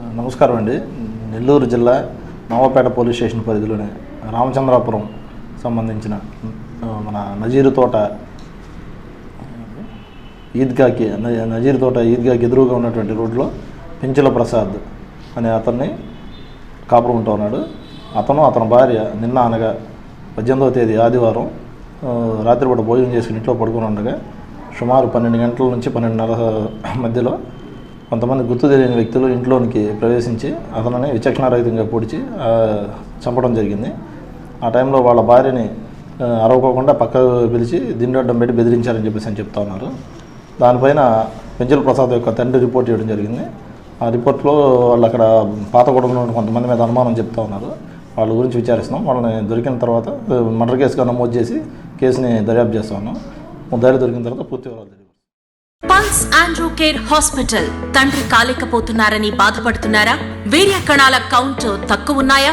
నమస్కారం అండి. నెల్లూరు జిల్లా నవాపేట పోలీస్ స్టేషన్ పరిధిలోని రామచంద్రాపురం సంబంధించిన మన నజీరు తోట ఈద్గాకి నజీర్ నజీరు తోట ఈద్గాకి ఎదురుగా ఉన్నటువంటి రోడ్లో పెంచుల ప్రసాద్ అనే అతన్ని కాపురం ఉంటూ ఉన్నాడు. అతను అతని భార్య నిన్న అనగా పద్దెనిమిదవ తేదీ ఆదివారం రాత్రిపూట భోజనం చేసుకుని ఇంట్లో పడుకుని ఉండగా సుమారు పన్నెండు గంటల నుంచి పన్నెండున్నర మధ్యలో కొంతమంది గుర్తు తెలియని వ్యక్తులు ఇంట్లోనికి ప్రవేశించి అతనిని విచక్షణారహితంగా పొడిచి చంపడం జరిగింది. ఆ టైంలో వాళ్ళ భార్యని అరవకోకుండా పక్కకు పిలిచి దిండొడ్డం పెట్టి బెదిరించారని చెప్పేసి అని చెప్తా ఉన్నారు. దానిపైన పెంచల ప్రసాద్ యొక్క తండ్రి రిపోర్ట్ చేయడం జరిగింది. ఆ రిపోర్ట్లో వాళ్ళు అక్కడ పాత గొడవలో కొంతమంది మీద అనుమానం చెప్తా ఉన్నారు. వాళ్ళ గురించి విచారిస్తున్నాం. వాళ్ళని దొరికిన తర్వాత మర్డర్ కేసుగా నమోదు చేసి కేసుని దర్యాప్తు చేస్తా ఉన్నాం. దొరికిన తర్వాత పూర్తి వివరాలు పల్స్ ఆండ్రూ కేర్ హాస్పిటల్. తండ్రి కాలేకపోతున్నారని బాధపడుతున్నారా? వీర్య కణాల కౌంట్ తక్కువ ఉన్నాయా